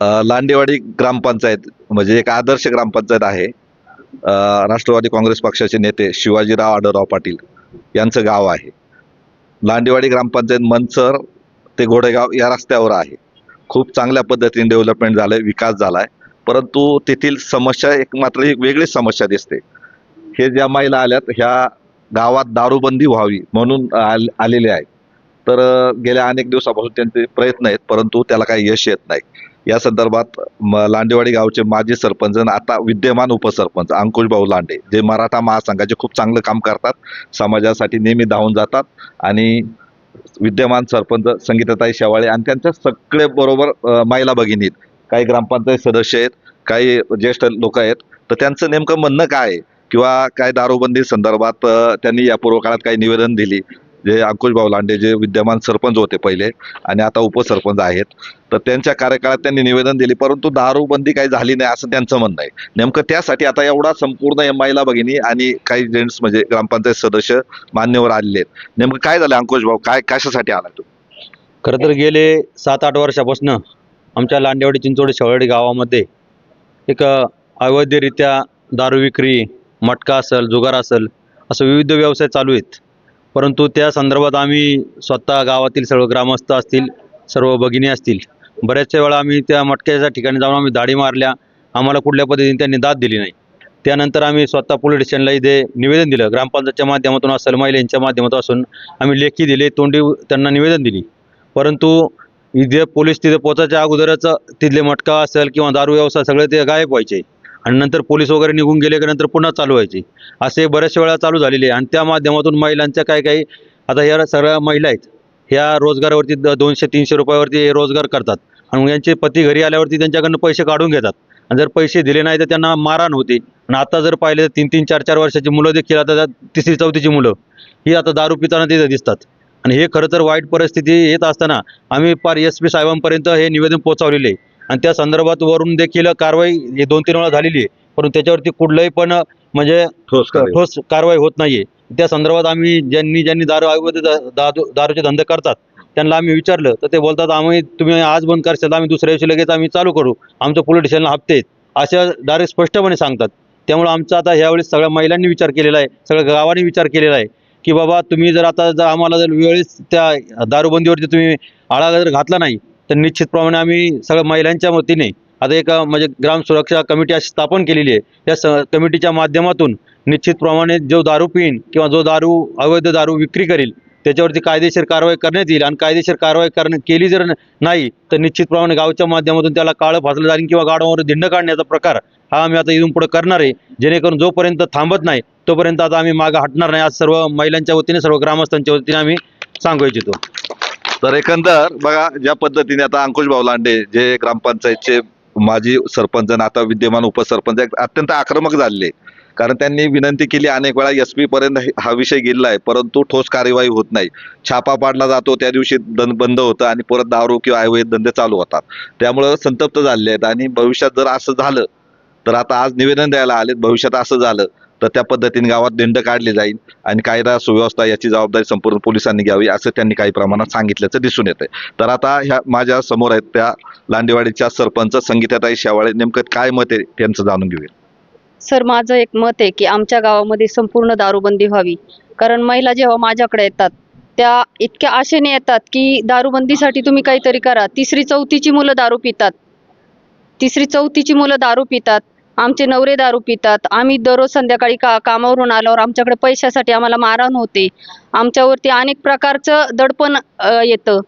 लांडेवाडी ग्रामपंचायत म्हणजे एक आदर्श ग्रामपंचायत आहे. राष्ट्रवादी काँग्रेस पक्षाचे नेते शिवाजीराव आढळराव पाटील यांचं गाव आहे. लांडेवाडी ग्रामपंचायत मनसर ते घोडेगाव या रस्त्यावर आहे. खूप चांगल्या पद्धतीने डेव्हलपमेंट झालंय विकास झालाय. परंतु तेथील समस्या एक मात्र एक वेगळीच समस्या दिसते. हे ज्या महिला आल्यात ह्या गावात दारूबंदी व्हावी म्हणून आलेले आहेत. तर गेल्या अनेक दिवसापासून त्यांचे प्रयत्न आहेत परंतु त्याला काही यश येत नाही. या संदर्भात म- लांडेवाडी गावचे माजी सरपंच आणि आता विद्यमान उपसरपंच अंकुश भाऊ लांडे जे मराठा महासंघाचे खूप चांगलं काम करतात समाजासाठी नेहमी धावून जातात आणि विद्यमान सरपंच संगीताताई शेवाळे आणि त्यांच्या सगळे बरोबर महिला भगिनीत काही ग्रामपंचायत सदस्य आहेत काही ज्येष्ठ लोक आहेत. तर त्यांचं नेमकं म्हणणं काय आहे? किंवा काय दारूबंदी संदर्भात त्यांनी या पूर्व काळात काही निवेदन दिली? जे अंकुशभाऊ लांडे जे विद्यमान सरपंच होते पहिले आणि आता उपसरपंच आहेत तर त्यांच्या कार्यकाळात त्यांनी निवेदन दिले परंतु दारूबंदी काही झाली नाही असं त्यांचं म्हणणं आहे. नेमकं त्यासाठी आता एवढा संपूर्ण एम आयला भगिनी आणि काही जेंट्स म्हणजे ग्रामपंचायत सदस्य मान्यवर आलेले आहेत. नेमकं काय झालं अंकुशभाऊ काय कशासाठी आला तू खरं तर गेले सात आठ वर्षापासून आमच्या लांडेवाडी चिंचोडी शेवाडी गावामध्ये एक अवैधरित्या दारू विक्री मटका असेल जुगार असेल असं विविध व्यवसाय चालू आहेत. परंतु त्या संदर्भात आम्ही स्वतः गावातील सर्व ग्रामस्थ असतील सर्व भगिनी असतील बऱ्याचशा वेळा आम्ही त्या मटक्याच्या ठिकाणी जाऊन आम्ही दाढी मारल्या. आम्हाला कुठल्या पद्धतीने त्यांनी दाद दिली नाही. त्यानंतर आम्ही स्वतः पोलीस स्टेशनला इथे निवेदन दिलं. ग्रामपंचायतच्या माध्यमातून असेल महिलांच्या माध्यमातून असून आम्ही लेखी दिले तोंडी त्यांना निवेदन दिली. परंतु इथे पोलीस तिथे पोचायच्या अगोदरच तिथले मटका असेल किंवा दारू व्यवसाय सगळे ते गायब व्हायचे. आणि नंतर पोलीस वगैरे निघून गेले की नंतर पुन्हा चालू व्हायचे. असे बऱ्याच वेळा चालू झालेले आहे. आणि त्या माध्यमातून महिलांच्या काही काही आता ह्या सगळ्या महिला आहेत ह्या रोजगारावरती द- दोनशे तीनशे रुपयावरती हे रोजगार करतात. आणि यांचे पती घरी आल्यावरती त्यांच्याकडनं पैसे काढून घेतात. आणि जर पैसे दिले नाही तर त्यांना मारहाण होते. आणि आता जर पाहिले तर तीन तीन चार चार वर्षाची मुलं देखील आता तिसरी चौथीची मुलं ही आता दारू पिताना तिथे दिसतात. आणि हे खरं तर वाईट परिस्थिती येत असताना आम्ही पार एस पी साहेबांपर्यंत हे निवेदन पोहोचवलेले आहे. आणि त्या संदर्भात वरून देखील कारवाई हे दोन तीन वेळा झालेली आहे. परंतु त्याच्यावरती कुठलंही पण म्हणजे ठोस कारवाई. ठोस कारवाई होत नाहीये. त्या संदर्भात आम्ही ज्यांनी ज्यांनी दारू अवैध दा- दारू दारूचे धंदे करतात त्यांना आम्ही विचारलं तर ते बोलतात आम्ही तुम्ही आज बंद करशाल तर आम्ही दुसऱ्या दिवशी लगेच आम्ही चालू करू. आमचं पोलीस स्टेशनला हप्ते अशा डायरेक्ट स्पष्टपणे सांगतात. त्यामुळे आमचा आता ह्यावेळेस सगळ्या महिलांनी विचार केलेला आहे सगळ्या गावांनी विचार केलेला आहे की बाबा तुम्ही जर आता जर आम्हाला जर वेळेस त्या दारूबंदीवरती तुम्ही आळा जर घातला नाही तर निश्चितप्रमाणे आम्ही सगळ्या महिलांच्या वतीने आता एक म्हणजे ग्राम सुरक्षा कमिटी अशी स्थापन केलेली आहे. या स कमिटीच्या माध्यमातून निश्चितप्रमाणे जो दारू पिईन किंवा जो दारू अवैध दारू विक्री करेल त्याच्यावरती कायदेशीर कारवाई करण्यात येईल आणि कायदेशीर कारवाई करण्या केली जर नाही तर निश्चितप्रमाणे गावच्या माध्यमातून त्याला काळं फासलं जाईल किंवा गाडावर धिंड काढण्याचा प्रकार हा आम्ही आता इथून पुढे करणार आहे. जेणेकरून जोपर्यंत थांबत नाही तोपर्यंत आता आम्ही मागं हटणार नाही. आज सर्व महिलांच्या वतीने सर्व ग्रामस्थांच्या वतीने आम्ही सांगू इच्छितो. तर एकंदर बघा ज्या पद्धतीने आता अंकुश भाऊ लांडे जे ग्रामपंचायतचे माजी सरपंच आणि आता विद्यमान उपसरपंच अत्यंत आक्रमक झालेले. कारण त्यांनी विनंती केली अनेक वेळा एस पी पर्यंत हे- हा विषय गेलेला आहे परंतु ठोस कार्यवाही होत नाही. छापा पाडला जातो त्या दिवशी दं- बंद होतं आणि परत दारू किंवा आयुर्वेद धंदे चालू होतात. त्यामुळं संतप्त झालेले आहेत आणि भविष्यात जर असं झालं तर आता आज निवेदन द्यायला आलेत भविष्यात असं झालं तर त्या पद्धतीने गावात दिंड काढली जाईल आणि कायदा सुव्यवस्था याची जबाबदारी संपूर्ण पोलिसांनी घ्यावी असं त्यांनी काही प्रमाणात सांगितल्याचं दिसून येतंय. तर आता ह्या माझ्यासमोर आहेत त्या लांडेवाडीच्या सरपंच संगीताताई शेवाळे. नेमकं काय मत आहे त्यांचं जाणून घेऊया. सर माझं एक मत आहे की आमच्या गावामध्ये संपूर्ण दारूबंदी व्हावी. कारण महिला जेव्हा माझ्याकडे येतात त्या इतक्या आशेने येतात की दारूबंदीसाठी तुम्ही काहीतरी करा. तिसरी चौथीची मुलं दारू पितात. तिसरी चौथीची मुलं दारू पितात. आमचे नवरे दारू पितात. आम्ही दररोज संध्याकाळी का कामावरून आल्यावर आमच्याकडे पैशासाठी आम्हाला मारहाण होते. आमच्यावरती अनेक प्रकारचं दडपण येतं.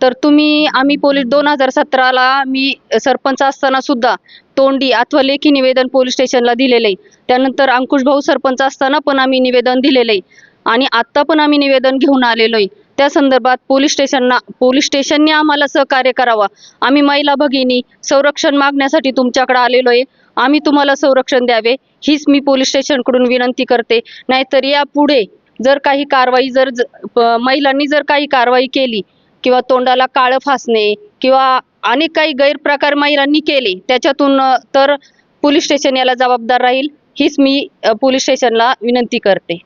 तर तुम्ही आम्ही पोलीस दोन हजार सतराला मी सरपंच असताना सुद्धा तोंडी अथवा लेखी निवेदन पोलीस स्टेशनला दिलेलं. आहे त्यानंतर अंकुश भाऊ सरपंच असताना पण आम्ही निवेदन दिलेलं. आहे आणि आत्ता पण आम्ही निवेदन घेऊन आलेलो आहे त्या संदर्भात पोलीस स्टेशनना पोलीस स्टेशनने आम्हाला सहकार्य करावा. आम्ही महिला भगिनी संरक्षण मागण्यासाठी तुमच्याकडे आलेलो आहे आम्ही तुम्हाला संरक्षण द्यावे. हीच मी पोलीस स्टेशनकडून विनंती करते. नाहीतर यापुढे जर काही कारवाई जर प- महिलांनी जर काही कारवाई केली किंवा तोंडाला काळं फासणे किंवा अनेक काही गैरप्रकार महिलांनी केले त्याच्यातून तर पोलीस स्टेशन याला जबाबदार राहील. हीच मी पोलीस स्टेशनला विनंती करते.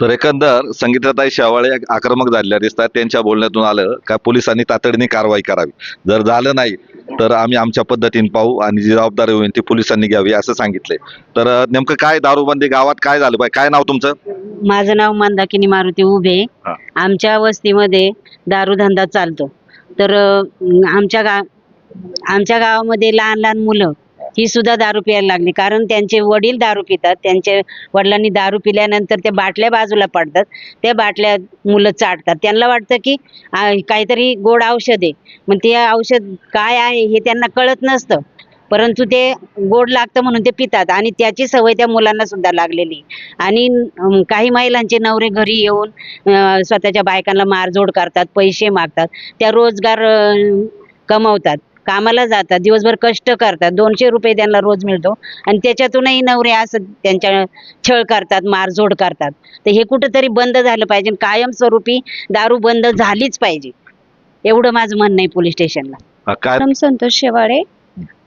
तर एकंदर संगीताताई शेवाळे आक्रमक झालेल्या दिसतात. त्यांच्या बोलण्यातून आलं का पोलिसांनी तातडीने कारवाई करावी. जर झालं नाही तर आम्ही आमच्या पद्धतीने पाहू आणि जी जबाबदारी होईल ती पोलिसांनी घ्यावी असं सांगितलंय तर नेमकं काय दारूबंदी गावात काय झालं पाहिजे? काय नाव तुमचं? माझं नाव मंदाकिनी मारुती उभे हा. आमच्या वस्तीमध्ये दारूधंदा चालतो. तर अं, आमच्या गा आमच्या गावामध्ये लहान लहान मुलं ही सुद्धा दारू प्यायला लागली. कारण त्यांचे वडील दारू पितात. त्यांच्या वडिलांनी दारू पिल्यानंतर त्या बाटल्या बाजूला पडतात. त्या बाटल्या मुलं चाटतात. त्यांना वाटतं की काहीतरी गोड औषध आहे. मग ते औषध काय आहे हे त्यांना कळत नसतं. परंतु ते गोड लागतं म्हणून ते पितात. आणि त्याची सवय त्या मुलांना सुद्धा लागलेली. आहे. आणि काही महिलांचे नवरे घरी येऊन स्वतःच्या बायकांना मारझोड करतात पैसे मागतात. त्या रोजगार कमवतात. कामाला जातात दिवसभर कष्ट करतात दोनशे रुपये त्यांना रोज मिळतो आणि त्याच्यातूनही नवरे असं त्यांच्या छळ करतात मारझोड करतात. तर हे कुठंतरी बंद झालं पाहिजे. कायमस्वरूपी दारू बंद झालीच पाहिजे. एवढं माझं म्हणणं आहे पोलीस स्टेशनला. काय संतोष शेवाळे.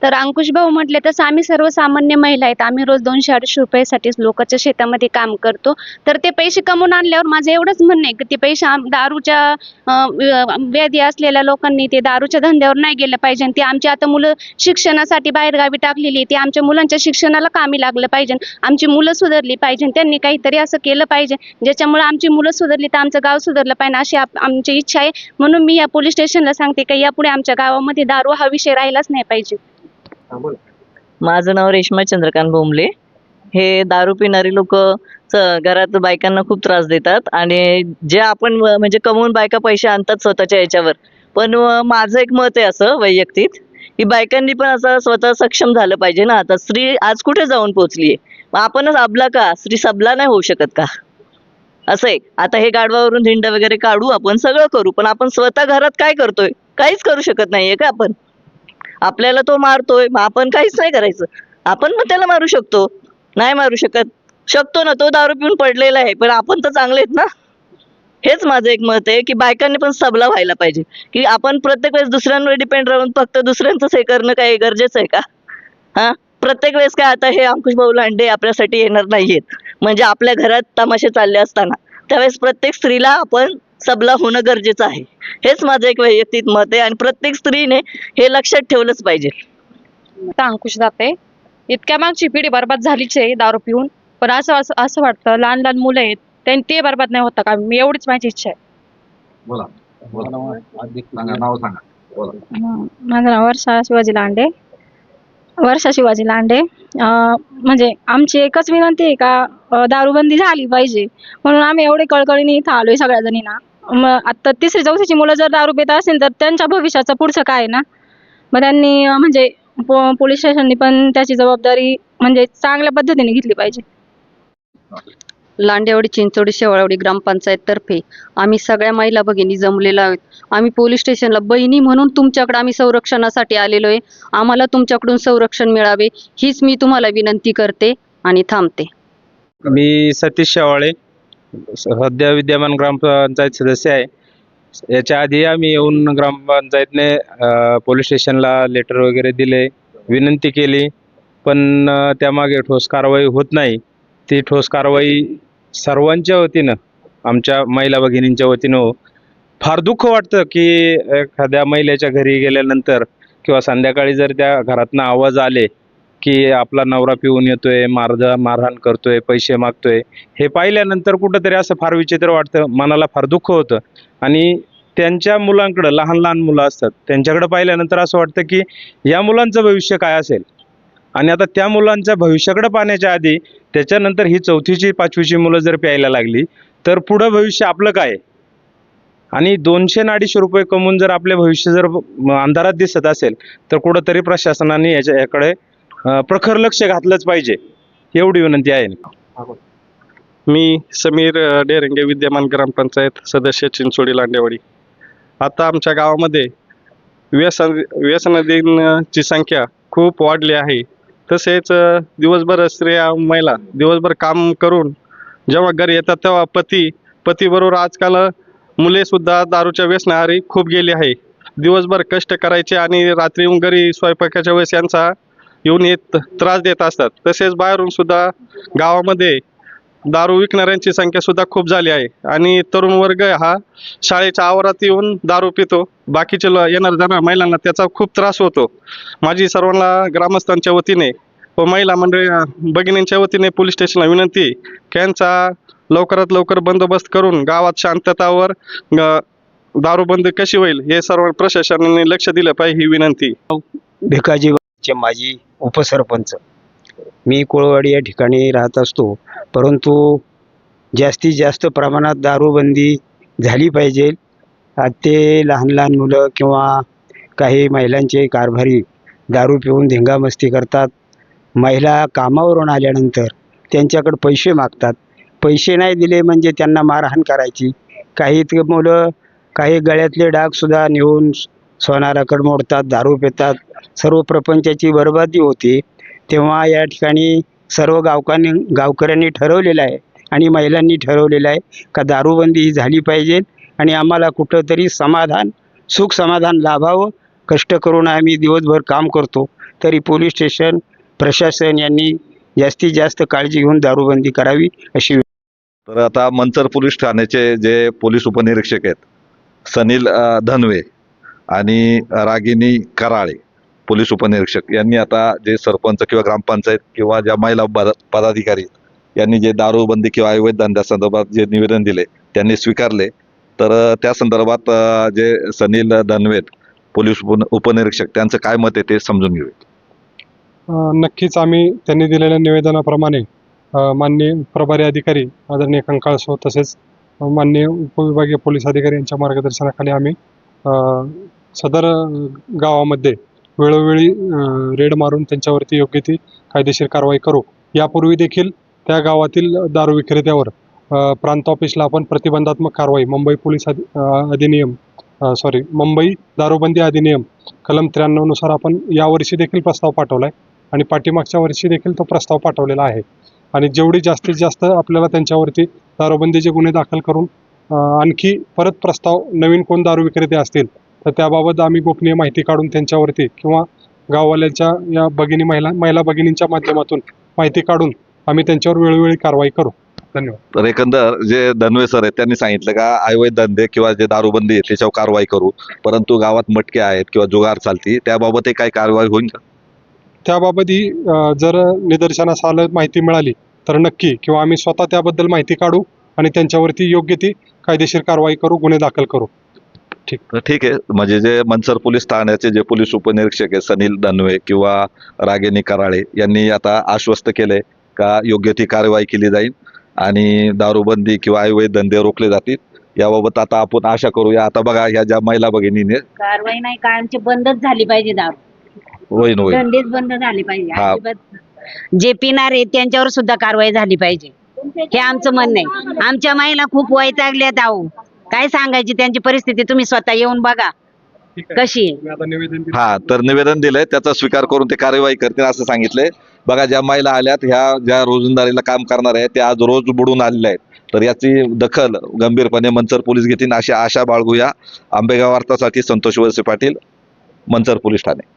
तर अंकुश भाऊ म्हटले तसं आम्ही सर्वसामान्य महिला आहेत. आम्ही रोज दोनशे अडीचशे रुपयासाठी लोकांच्या शेतामध्ये काम करतो. तर ते पैसे कमवून आणल्यावर माझं एवढंच म्हणणं आहे की ते पैसे आम- दारूच्या व्याधी असलेल्या लोकांनी ते दारूच्या धंद्यावर नाही गेलं पाहिजे. ते आमची आता मुलं शिक्षणासाठी बाहेरगावी टाकलेली ते आमच्या मुलांच्या शिक्षणाला कामी लागलं पाहिजे. आमची मुलं सुधारली पाहिजे. त्यांनी काहीतरी असं केलं पाहिजे. ज्याच्यामुळे आमची मुलं सुधारली तर आमचं गाव सुधारलं पाहिजे. अशी आप- आमची इच्छा आहे. म्हणून मी या पोलीस स्टेशनला सांगते की यापुढे आमच्या गावामध्ये दारू हा विषय राहिलाच नाही पाहिजे. माझं नाव रेश्मा चंद्रकांत भोमले हे दारू पिणारी लोक घरात बायकांना खूप त्रास देतात आणि जे आपण म्हणजे कमवून बायका पैसे आणतात स्वतःच्या याच्यावर. पण माझं एक मत आहे असं वैयक्तिक की बायकांनी पण असं स्वतः सक्षम झालं पाहिजे ना. आता स्त्री आज कुठे जाऊन पोहोचलीये आपणच अबला का? स्त्री सबला नाही होऊ शकत का? असं आहे. आता हे गाडवावरून धिंड वगैरे काढू आपण सगळं करू. पण आपण स्वतः घरात काय करतोय? काहीच करू शकत नाहीये का आपण? आपल्याला तो मारतोय मग आपण काहीच नाही करायचं. आपण मग त्याला मारू शकतो. नाही मारू शकत. शकतो ना तो दारू पिऊन पडलेला आहे पण आपण तर चांगले आहेत ना? हेच माझं एक मत आहे की बायकांनी पण सबला व्हायला पाहिजे. की आपण प्रत्येक वेळेस दुसऱ्यांवर डिपेंड राहून फक्त दुसऱ्यांचंच हे करणं काही गरजेचं आहे का? हा? प्रत्येक वेळेस काय आता हे अंकुश भाऊ लांडे आपल्यासाठी येणार नाहीयेत. म्हणजे आपल्या घरात तमाशे चालले असताना. त्यावेळेस प्रत्येक स्त्रीला आपण सबला होणं गरजेचं आहे. हेच माझं एक वैयक्तिक मत आहे आणि प्रत्येक स्त्रीने हे लक्षात ठेवलंच पाहिजे. आता अंकुश जाते. इतक्या मागची पिढी बरबाद झालीच आहे दारू पिऊन. पण असं असं असं वाटतं लहान लहान मुलं आहेत त्यांनी ते बरबाद नाही होता का? मी एवढीच माझी इच्छा आहे. बोला. बोला. सांगा नाव सांगा. बोला. माझं नाव वर्षा शिवाजी लांडे. वर्षा शिवाजी लांडे. अं, म्हणजे आमची एकच विनंती आहे का अं, दारूबंदी झाली पाहिजे. म्हणून आम्ही एवढे कळकळीने इथं आलोय सगळ्या जणींना. मग आता तिसरी चौथीची मुलं जर दारू पित असेल तर त्यांच्या भविष्याचं पुढचं काय आहे ना? मग त्यांनी अं, म्हणजे पो- पोलीस स्टेशननी पण त्याची जबाबदारी म्हणजे चांगल्या पद्धतीने घेतली पाहिजे. लांडेवाडी चिंचोडी शेवाळवाडी ग्रामपंचायत तर्फे आम्ही सगळ्या महिला भगिनी जमलेलो आहोत. आम्ही पोलीस स्टेशनला बहिणी म्हणून तुमच्याकडे आम्ही संरक्षणासाठी आलेलो आहे. आम्हाला तुमच्याकडून संरक्षण मिळावे हीच मी तुम्हाला विनंती करते आणि थांबते. मी सतीश शेवाळे सध्या विद्यमान ग्रामपंचायत सदस्य आहे. याच्या आधी आम्ही येऊन ग्रामपंचायतने अ, पोलीस स्टेशनला लेटर वगैरे दिले विनंती केली. पण अ, त्यामागे ठोस कारवाई होत नाही. ती ठोस कारवाई सर्वांच्या वतीनं आमच्या महिला भगिनींच्या वतीनं हो. फार दुःख वाटतं की एखाद्या महिलेच्या घरी गेल्यानंतर किंवा संध्याकाळी जर त्या घरातनं आवाज आले की आपला नवरा पिऊन येतोय मारदा मारहाण करतोय पैसे मागतोय. हे पाहिल्यानंतर कुठंतरी असं फार विचित्र वाटतं मनाला फार दुःख होतं. आणि त्यांच्या मुलांकडं लहान लहान मुलं असतात त्यांच्याकडे पाहिल्यानंतर असं वाटतं की या मुलांचं भविष्य काय असेल? आणि आता त्या मुलांच्या भविष्याकडे पाहण्याच्या आधी त्याच्यानंतर ही चौथीची पाचवीची मुलं जर प्यायला लागली तर पुढं भविष्य आपलं काय आणि दोनशे आणि अडीचशे रुपये कमवून जर आपले भविष्य जर अंधारात दिसत असेल तर कुठंतरी प्रशासनाने याच्या याकडे अं, प्रखर लक्ष घातलंच पाहिजे. एवढी विनंती आहे. मी समीर अ, डेरंगे विद्यमान ग्रामपंचायत सदस्य चिंचोडी लांडेवाडी. आता आमच्या गावामध्ये व्यसन व्यसनाधीनची संख्या खूप वाढली आहे. तसेच अ, दिवसभर स्त्रिया महिला दिवसभर काम करून जेव्हा घरी येतात तेव्हा पती पतीबरोबर आजकाल मुलेसुद्धा दारूच्या व्यसनाहारी खूप गेली आहे. दिवसभर कष्ट करायचे आणि रात्री येऊन घरी स्वयंपाकाच्या वेळेस यांचा येऊन येत त्रास देत असतात. तसेच बाहेरून सुद्धा गावामध्ये दारू विकणाऱ्यांची संख्या सुद्धा खूप झाली आहे. आणि तरुण वर्ग हा शाळेच्या आवारात येऊन दारू पितो. बाकीचे येणार जाणार महिलांना त्याचा खूप त्रास होतो. माझी सर्वांना ग्रामस्थांच्या वतीने व महिला मंडळी भगिनींच्या वतीने पोलीस स्टेशनला विनंती त्यांचा यांचा लवकरात लवकर बंदोबस्त करून गावात शांततावर दारू बंद कशी होईल हे सर्व प्रशासनाने लक्ष दिलं पाहिजे ही विनंती. चे माजी उपसरपंच. मी कोळवाडी या ठिकाणी राहत असतो. परंतु जास्तीत जास्त प्रमाणात दारूबंदी झाली पाहिजे. ते लहान लहान मुलं किंवा काही महिलांचे कारभारी दारू पिऊन धिंगामस्ती करतात. महिला कामावरून आल्यानंतर त्यांच्याकडे पैसे मागतात. पैसे नाही दिले म्हणजे त्यांना मारहाण करायची. काही मुलं काही गळ्यातले डागसुद्धा नेऊन सोनाराकडे मोडतात दारू पितात. सर्व प्रपंचाची बरबादी होती. तेव्हा या ठिकाणी सर्व गावकांनी गावकऱ्यांनी ठरवलेलं आहे आणि महिलांनी ठरवलेलं आहे का दारूबंदी ही झाली पाहिजे आणि आम्हाला कुठंतरी समाधान सुख समाधान लाभावं. कष्ट करून आम्ही दिवसभर काम करतो. तरी पोलीस स्टेशन प्रशासन यांनी जास्तीत जास्त काळजी घेऊन दारूबंदी करावी अशी तर आता मंचर पोलीस ठाण्याचे जे पोलीस उपनिरीक्षक आहेत सनील धनवे आणि रागिनी कराळे पोलीस उपनिरीक्षक यांनी आता जे सरपंच किंवा ग्रामपंचायत किंवा ज्या महिला पदाधिकारी यांनी जे दारूबंदी किंवा अवैध धंद्यासंदर्भात जे निवेदन दिले त्यांनी स्वीकारले. तर त्या संदर्भात जे सनील धनवेद पोलीस उपनिरीक्षक त्यांचं काय मत आहे ते समजून घेऊया. नक्कीच आम्ही त्यांनी दिलेल्या निवेदनाप्रमाणे माननीय प्रभारी अधिकारी आदरणीय कंकाळसो तसेच माननीय उपविभागीय पोलीस अधिकारी यांच्या मार्गदर्शनाखाली आम्ही सदर गावामध्ये वेळोवेळी रेड मारून त्यांच्यावरती योग्य ती कायदेशीर कारवाई करू. यापूर्वी देखील त्या गावातील दारू विक्रेत्यावर प्रांत ऑफिसला आपण प्रतिबंधात्मक कारवाई मुंबई पोलीस अधि अधिनियम सॉरी मुंबई दारूबंदी अधिनियम कलम त्र्याण्णवनुसार आपण यावर्षी देखील प्रस्ताव पाठवला आहे आणि पाठीमागच्या वर्षी देखील तो प्रस्ताव पाठवलेला आहे. आणि जेवढी जास्तीत जास्त आपल्याला त्यांच्यावरती दारूबंदीचे गुन्हे दाखल करून आणखी परत प्रस्ताव नवीन कोण दारू विक्रेते असतील तर त्याबाबत आम्ही गोपनीय माहिती काढून त्यांच्यावरती किंवा गाववाल्यांच्या या भगिनी महिला महिला भगिनींच्या माध्यमातून माहिती काढून आम्ही त्यांच्यावर वेळोवेळी कारवाई करू. धन्यवाद. तर एकंदर जे धनवे सर आहेत त्यांनी सांगितलं का अवैध धंदे किंवा जे दारूबंदी आहे त्याच्यावर कारवाई करू. परंतु गावात मटके आहेत किंवा जुगार चालती त्याबाबतही काही कारवाई होईल का? त्याबाबतही जर निदर्शनास आलं माहिती मिळाली तर नक्की किंवा आम्ही स्वतः त्याबद्दल माहिती काढू आणि त्यांच्यावरती योग्य ती कायदेशीर कारवाई करू गुन्हे दाखल करू. तर ठीक आहे. म्हणजे जे मनसर पोलीस ठाण्याचे जे पोलीस उपनिरीक्षक आहे सनील दनवे किंवा रागिनी कराळे यांनी आता आश्वस्त केले का योग्य ती कारवाई केली जाईल आणि दारूबंदी किंवा अवैध धंदे रोखले जातील. याबाबत आता आपण आशा करूया. आता बघा ह्या ज्या महिला भगिनीने कारवाई नाही कायमची बंदच झाली पाहिजे दारू. होईन होईन. धंदेच बंद झाले पाहिजे. हा. अजिबात. जे पिणार आहे त्यांच्यावर सुद्धा कारवाई झाली पाहिजे. हे आमचं म्हणणं आहे. आमच्या महिला खूप वैतागल्यात आहो. काय सांगायची? त्यांची परिस्थिती तुम्ही स्वतः येऊन बघा. ठीक आहे. कशी? आहे मी आता निवेदन दिलं. हा तर निवेदन दिलंय. त्याचा स्वीकार करून ते कार्यवाही करतील असं सांगितलंय. बघा ज्या महिला आल्यात ह्या ज्या रोजंदारीला काम करणार आहेत त्या आज रोज बुडून आलेल्या आहेत. तर याची दखल गंभीरपणे मनसर पोलीस घेतील. अशी आशा बाळगूया. आंबेगाव वार्तासाठी संतोष वळसे पाटील मनसर पोलीस ठाणे.